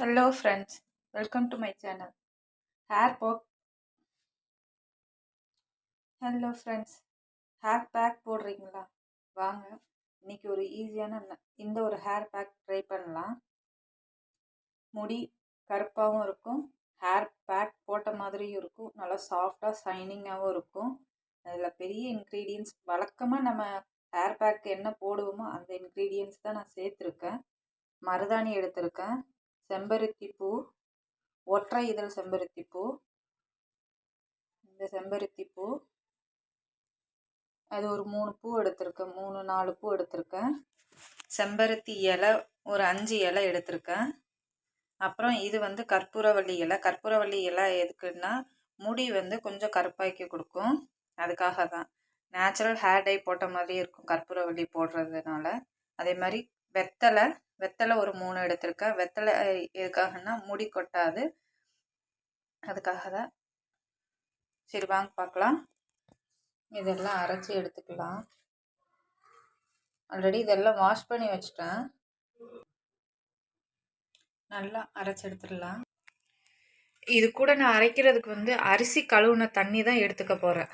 Hello friends welcome to my channel hair pack hello friends hair pack போடுறீங்களா? வாங்க. இன்னைக்கு ஒரு ஈஸியான இந்த ஒரு ஹேர் பேக் ட்ரை பண்ணலாம். முடி கருப்பாகவும் இருக்கும். ஹேர் பேக் போட்ட மாதிரியும் இருக்கும். நல்லா சாஃப்டாக ஷைனிங்காகவும் இருக்கும். அதில் பெரிய இன்க்ரீடியன்ஸ் வழக்கமாக நம்ம ஹேர் பேக் என்ன போடுவோமோ அந்த இன்க்ரீடியன்ஸ் தான் நான் சேர்த்துருக்கேன். மருதாணி எடுத்திருக்கேன். செம்பருத்தி பூ ஒற்றை இதழ் செம்பருத்தி பூ இந்த செம்பருத்தி பூ அது ஒரு மூணு பூ எடுத்திருக்கேன் மூணு நாலு பூ எடுத்திருக்கேன். செம்பருத்தி இலை ஒரு அஞ்சு இலை எடுத்திருக்கேன். அப்புறம் இது வந்து கற்பூரவள்ளி இலை. கற்பூரவள்ளி இலை எதுக்குன்னா முடி வந்து கொஞ்சம் கருப்பாக்கி கொடுக்கும். அதுக்காக தான் நேச்சுரல் ஹேர் டை போட்ட மாதிரி இருக்கும் கற்பூரவள்ளி போடுறதுனால. அதே மாதிரி வெத்தலை வெத்தலை ஒரு மூணு எடுத்திருக்கேன் வெத்தலை எதுக்காகன்னா முடி கொட்டாது. அதுக்காக தான் சரி வாங்க பார்க்கலாம். இதெல்லாம் அரைச்சி எடுத்துக்கலாம். ஆல்ரெடி இதெல்லாம் வாஷ் பண்ணி வச்சிட்டேன். நல்லா அரைச்சி எடுத்துடலாம். இது கூட நான் அரைக்கிறதுக்கு வந்து அரிசி கழுவுன தண்ணி தான் எடுத்துக்க போகிறேன்